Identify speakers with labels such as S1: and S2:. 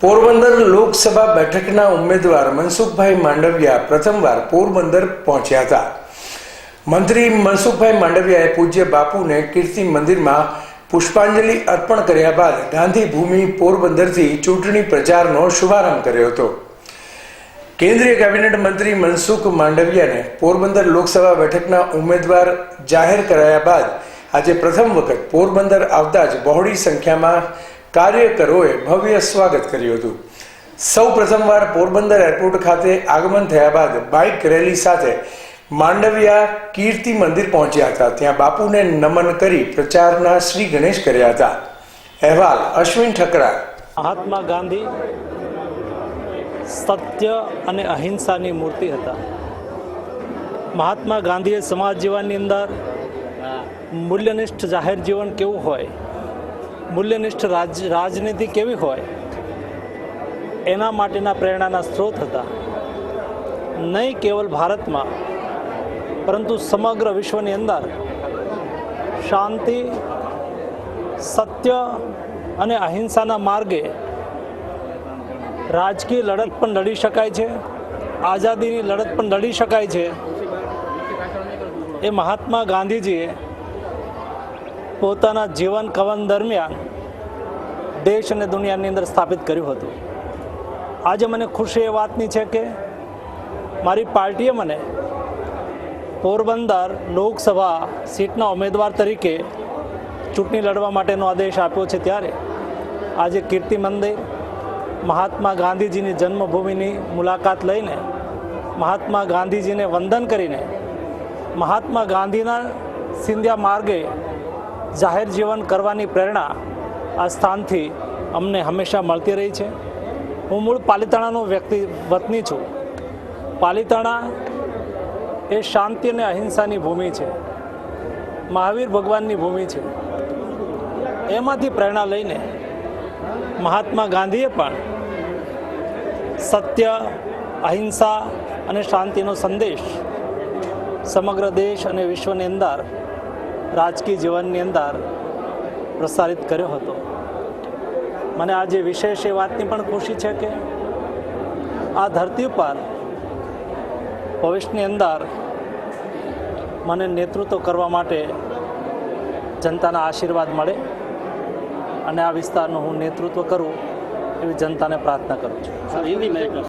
S1: પોરબંદર લોકસભા બેઠકના ઉમેદવાર મનસુખભાઈ માંડવિયા પ્રથમવાર પોરબંદર પહોંચ્યા હતા. મંત્રી મનસુખભાઈ માંડવિયાએ પૂજ્ય બાપુને કીર્તિ મંદિરમાં પુષ્પાંજલિ અર્પણ કર્યા બાદ ગાંધી ભૂમિ પોરબંદરથી ચૂંટણી પ્રચારનો શુભારંભ કર્યો હતો. કેન્દ્રીય કેબિનેટ મંત્રી મનસુખ માંડવિયાને પોરબંદર લોકસભા બેઠકના ઉમેદવાર જાહેર કરાયા બાદ આજે પ્રથમ વખત પોરબંદર આવતા જ બહોળી સંખ્યામાં કાર્યકરોએ ભવ્ય સ્વાગત કર્યું હતું. સૌ પ્રથમવાર પોરબંદર એરપોર્ટ ખાતે આગમન થયા બાદ બાઇક રેલી સાથે માંડવિયા કીર્તિ મંદિર પહોંચ્યા હતા. ત્યાં બાપુને નમન કરી પ્રચારના શ્રી ગણેશ કર્યા હતા. અહેવાલ અશ્વિન ઠકરા.
S2: મહાત્મા ગાંધી સત્ય અને અહિંસાની મૂર્તિ હતા. મહાત્મા ગાંધીએ સમાજ જીવનની અંદર મૂલ્યનિષ્ઠ જાહેર જીવન કેવું હોય? મૂલ્યનિષ્ઠ રાજ, રાજનીતિ કેવી હોય, એના માટેના પ્રેરણાના સ્ત્રોત હતા. નહીં કેવલ ભારતમાં, પરંતુ સમગ્ર વિશ્વની અંદર શાંતિ, સત્ય અને અહિંસાના માર્ગે રાજકીય લડત પણ લડી શકાય છે, આઝાદીની લડત પણ લડી શકાય છે. એ મહાત્મા ગાંધીજીએ પોતાના જીવન કવન દરમિયાન દેશ અને દુનિયાની અંદર સ્થાપિત કર્યું હતું. આજે મને ખુશી એ વાતની છે કે મારી પાર્ટીએ મને પોરબંદર લોકસભા સીટના ઉમેદવાર તરીકે ચૂંટણી લડવા માટેનો આદેશ આપ્યો છે ત્યારે આજે કીર્તિ મંદિર, મહાત્મા ગાંધીજીની જન્મભૂમિની મુલાકાત લઈને મહાત્મા ગાંધીજીને વંદન કરીને મહાત્મા ગાંધીના સિંધ્યા માર્ગે જાહેર જીવન કરવાની પ્રેરણા આ સ્થાનથી અમને હંમેશા મળતી રહી છે. હું મૂળ પાલિતાણાનો વ્યક્તિ, વતની છું. પાલિતાણા એ શાંતિ અને અહિંસાની ભૂમિ છે. મહાવીર ભગવાનની ભૂમિ છે. એમાંથી પ્રેરણા લઈને મહાત્મા ગાંધીએ પણ સત્ય, અહિંસા અને શાંતિનો સંદેશ સમગ્ર દેશ અને વિશ્વની અંદર રાજકીય જીવનની અંદર પ્રસારિત કર્યો હતો. મને આજે વિશેષ એ વાતની પણ ખુશી છે કે આ ધરતી પર ભવિષ્યની અંદર મને નેતૃત્વ કરવા માટે જનતાના આશીર્વાદ મળે અને આ વિસ્તારનું હું નેતૃત્વ કરું એવી જનતાને પ્રાર્થના કરું છું.